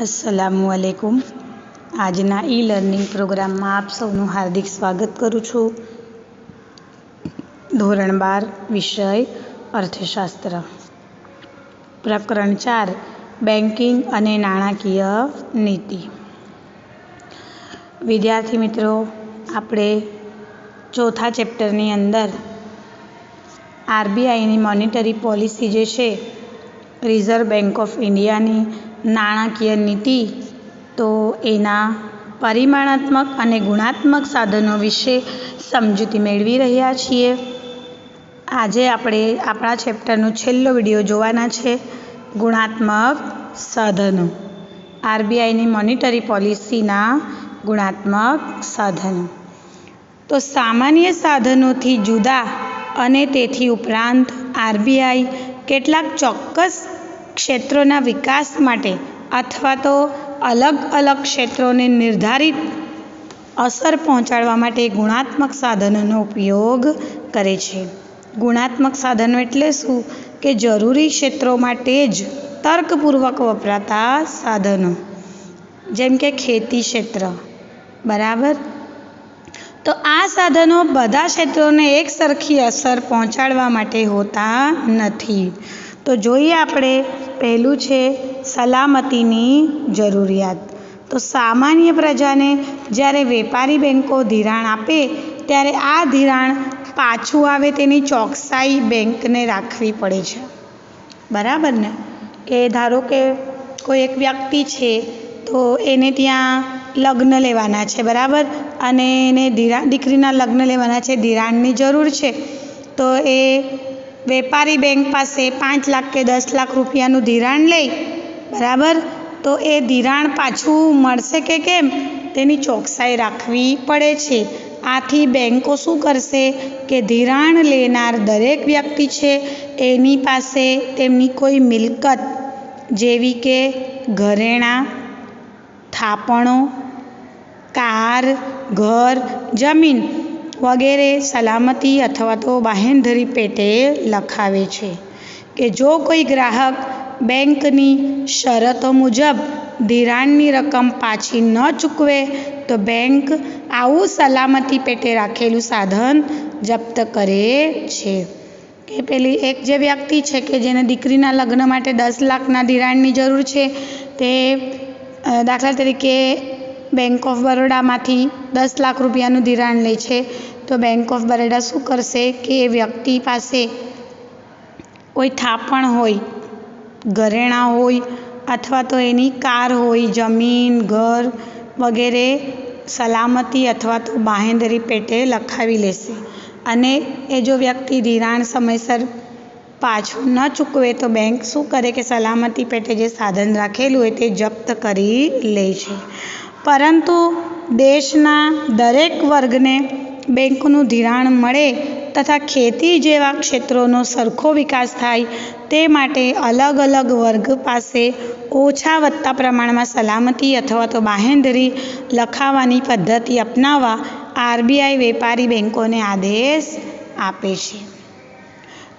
અસલામુ અલૈકુમ આજના e learning પ્રોગ્રામમાં આપ સૌનું હાર્દિક સ્વાગત કરું છું. ધોરણ બાર, વિષય, અર્થશાસ્ત્ર. પ્રકરણ ચાર બેન્કિંગ અને નાણાકીય નીતિ. વિદ્યાર્થી મિત્રો, આપણે ચોથા ચેપ્ટરની અંદર આરબીઆઈની મોનિટરી પોલિસી જે છે, રિઝર્વ બેન્ક ઓફ ઇન્ડિયાની નાણાકીય નીતિ તો એના પરિમાણાત્મક અને ગુણાત્મક સાધનો વિશે સમજૂતી મેળવી રહ્યા છીએ. આજે આપણે આપણા ચેપ્ટરનો છેલ્લો વીડિયો જોવાના છે, ગુણાત્મક સાધનો. આરબીઆઈની મોનિટરી પોલિસીના ગુણાત્મક સાધનો. તો સામાન્ય સાધનોથી જુદા અને તેથી ઉપરાંત આરબીઆઈ કેટલાક ચોક્કસ ક્ષેત્રોના વિકાસ માટે અથવા તો અલગ અલગ ક્ષેત્રોને નિર્ધારિત અસર પહોંચાડવા માટે ગુણાત્મક સાધનોનો ઉપયોગ કરે છે. ગુણાત્મક સાધનો એટલે શું? કે જરૂરી ક્ષેત્રો માટે જ તર્કપૂર્વક વપરાતા સાધનો. જેમ કે ખેતી ક્ષેત્ર. બરાબર? તો આ સાધનો બધા ક્ષેત્રોને એક સરખી અસર પહોંચાડવા માટે હોતા નથી. તો જોઈએ આપણે પહેલું છે સલામતીની જરૂરિયાત. તો સામાન્ય પ્રજાને જ્યારે વેપારી બેન્કો ધિરાણ આપે, ત્યારે આ ધિરાણ પાછું આવે તેની ચોકસાઈ બેંકને રાખવી પડે છે. બરાબર ને? કે ધારો કે કોઈ એક વ્યક્તિ છે, તો એને ત્યાં લગ્ન લેવાના છે, બરાબર? અને એને ધિરાણ દીકરીના લગ્ન લેવાના છે, ધિરાણની જરૂર છે. તો એ વેપારી બેંક પાસે પાંચ લાખ કે દસ લાખ રૂપિયાનું ધિરાણ લઈ, બરાબર? તો એ ધિરાણ પાછું મળશે કે કેમ? તેની ચોકસાઈ રાખવી પડે છે. આથી બેન્કો શું કરશે કે ધિરાણ લેનાર દરેક વ્યક્તિ છે, એની પાસે તેમની કોઈ મિલકત, જેવી કે ઘરેણાં, થાપણો, કાર, ઘર, જમીન વગેરે સલામતી અથવા તો બાહેંધરી પેટે લખાવે છે કે જો કોઈ ગ્રાહક બેંકની શરતો મુજબ ધિરાણની રકમ પાછી ન ચૂકવે, તો બેંક આવું સલામતી પેટે રાખેલું સાધન જપ્ત કરે છે. કે પેલી એક જે વ્યક્તિ છે કે જેને દીકરીના લગ્ન માટે દસ લાખના ધિરાણની જરૂર છે, તે દાખલા તરીકે બેંક ઓફ બરોડામાંથી દસ લાખ રૂપિયાનું ધિરાણ લે છે. તો બેંક ઓફ બરોડા શું કરશે કે એ વ્યક્તિ પાસે કોઈ થાપણ હોય, ઘરેણાં હોય અથવા તો એની કાર હોય, જમીન, ઘર વગેરે સલામતી અથવા તો બાહેંધરી પેટે લખાવી લેશે. અને એ જો વ્યક્તિ ધિરાણ સમયસર પાછું ન ચૂકવે તો બેંક શું કરે કે સલામતી પેટે જે સાધન રાખેલું હોય તે જપ્ત કરી લે છે. પરંતુ દેશના દરેક વર્ગને બેંકનું ધિરાણ મળે તથા ખેતી જેવા ક્ષેત્રોનો સરખો વિકાસ થાય તે માટે અલગ અલગ વર્ગ પાસે ઓછા વધતા પ્રમાણમાં સલામતી અથવા તો બાહેંધરી લખાવવાની પદ્ધતિ અપનાવવા આરબીઆઈ વેપારી બેંકોને આદેશ આપે છે.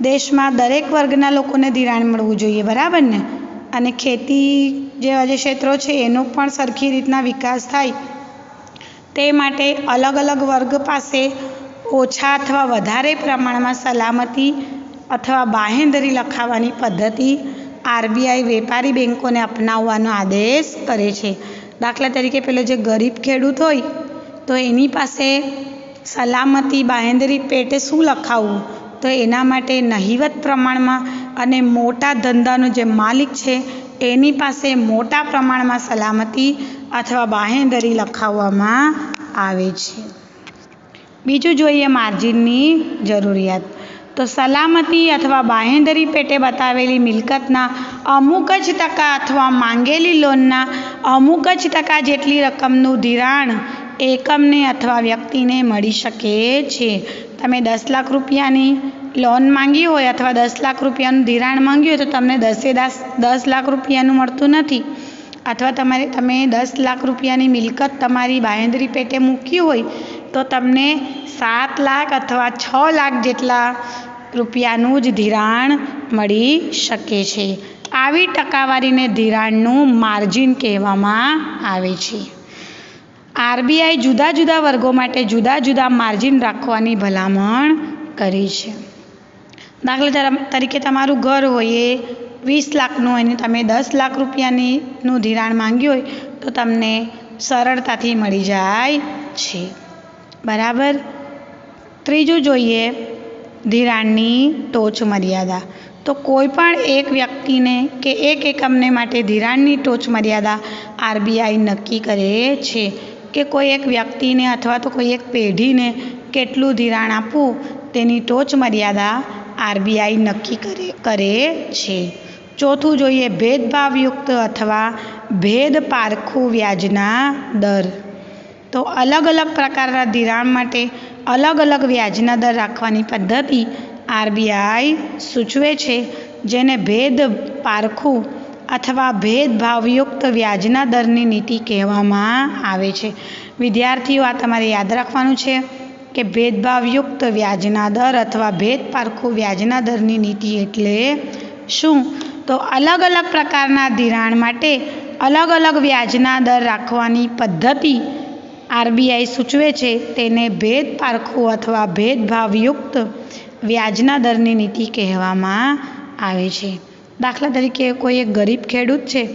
દેશમાં દરેક વર્ગના લોકોને ધિરાણ મળવું જોઈએ, બરાબર ને? અને ખેતી જેવા જે ક્ષેત્રો છે, એનો પણ સરખી રીતના વિકાસ થાય. તે માટે અલગ અલગ વર્ગ પાસે ઓછા અથવા વધારે પ્રમાણમાં સલામતી અથવા બાહેંધરી લખાવવાની પદ્ધતિ આરબીઆઈ વેપારી બેન્કોને અપનાવવાનો આદેશ કરે છે. દાખલા તરીકે પેલો જે ગરીબ ખેડૂત હોય, તો એની પાસે સલામતી બાહેંધરી પેટે શું લખાવવું? તો એના માટે નહિવત પ્રમાણમાં અને મોટા ધંધાનો જે માલિક છે, એની પાસે મોટા પ્રમાણમાં સલામતી અથવા બાહેંધરી લખાવવામાં આવે છે. બીજું જોઈએ માર્જિનની જરૂરિયાત. તો સલામતી અથવા બાહેંધરી પેટે બતાવેલી મિલકતના અમુક જ ટકા અથવા માંગેલી લોનના અમુક જ ટકા જેટલી રકમનું ધિરાણ એકમને અથવા વ્યક્તિને મળી શકે છે. તમે દસ લાખ રૂપિયાની લોન માંગી હોય અથવા દસ લાખ રૂપિયાનું ધિરાણ માંગ્યું હોય તો તમને દસે દસ દસ લાખ રૂપિયાનું મળતું નથી. અથવા તમારે, તમે દસ લાખ રૂપિયાની મિલકત તમારી બાહેંધરી પેટે મૂકી હોય તો તમને સાત લાખ અથવા છ લાખ જેટલા રૂપિયાનું જ ધિરાણ મળી શકે છે. આવી ટકાવારીને ધિરાણનું માર્જિન કહેવામાં આવે છે. આરબીઆઈ જુદા જુદા વર્ગો માટે જુદા જુદા માર્જિન રાખવાની ભલામણ કરી છે. દાખલા તરીકે તમારું ઘર હોય એ વીસ લાખનું અને તમે દસ લાખ રૂપિયાની નું ધિરાણ માંગ્યું હોય તો તમને સરળતાથી મળી જાય છે. બરાબર? ત્રીજું જોઈએ ધિરાણની ટોચ મર્યાદા. તો કોઈ પણ એક વ્યક્તિને કે એક એકમને માટે ધિરાણની ટોચ મર્યાદા આરબીઆઈ નક્કી કરે છે. કે કોઈ એક વ્યક્તિને અથવા તો કોઈ એક પેઢીને કેટલું ધિરાણ આપવું, તેની ટોચ મર્યાદા આરબીઆઈ નક્કી કરે કરે છે. ચોથું જોઈએ ભેદભાવયુક્ત અથવા ભેદ પારખું વ્યાજના દર. તો અલગ અલગ પ્રકારના ધિરાણ માટે અલગ અલગ વ્યાજના દર રાખવાની પદ્ધતિ આરબીઆઈ સૂચવે છે, જેને ભેદ પારખું અથવા ભેદભાવયુક્ત વ્યાજના દરની નીતિ કહેવામાં આવે છે વિદ્યાર્થીઓ આ તમારે યાદ રાખવાનું છે કે ભેદભાવયુક્ત વ્યાજના દર અથવા ભેદ પારખું વ્યાજના દરની નીતિ એટલે શું તો અલગ અલગ પ્રકારના ધિરાણ માટે અલગ અલગ વ્યાજના દર રાખવાની પદ્ધતિ આરબીઆઈ સૂચવે છે, તેને ભેદ પારખું અથવા ભેદભાવયુક્ત વ્યાજના દરની નીતિ કહેવામાં આવે છે. દાખલા તરીકે કોઈ એક ગરીબ ખેડૂત છે,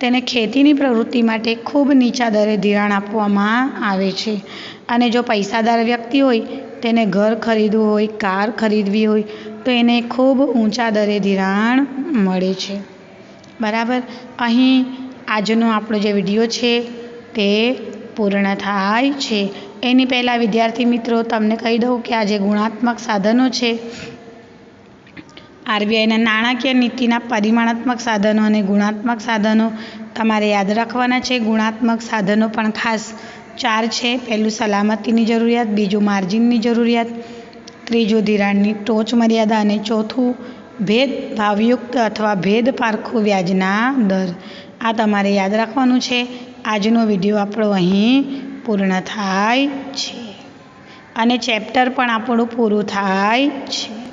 તેને ખેતીની પ્રવૃત્તિ માટે ખૂબ નીચા દરે ધિરાણ આપવામાં આવે છે. અને જો પૈસાદાર વ્યક્તિ હોય, તેને ઘર ખરીદવું હોય, કાર ખરીદવી હોય, તો એને ખૂબ ઊંચા દરે ધિરાણ મળે છે. બરાબર? અહીં આજનો આપણો જે વીડિયો છે, તે પૂર્ણ થાય છે. એની પહેલાં વિદ્યાર્થી મિત્રો, તમને કહી દઉં કે આ જે ગુણાત્મક સાધનો છે આરબીઆઈના નાણાકીય નીતિના પરિમાણાત્મક સાધનો અને ગુણાત્મક સાધનો તમારે યાદ રાખવાના છે. ગુણાત્મક સાધનો પણ ખાસ ચાર છે. પહેલું સલામતીની જરૂરિયાત, બીજું માર્જિનની જરૂરિયાત, ત્રીજું ધિરાણની ટોચ મર્યાદા અને ચોથું ભેદ ભાવયુક્ત અથવા ભેદ પારખું વ્યાજના દર. આ તમારે યાદ રાખવાનું છે. આજનો વીડિયો આપણો અહીં પૂર્ણ થાય છે. અને ચેપ્ટર પણ આપણું પૂરું થાય છે.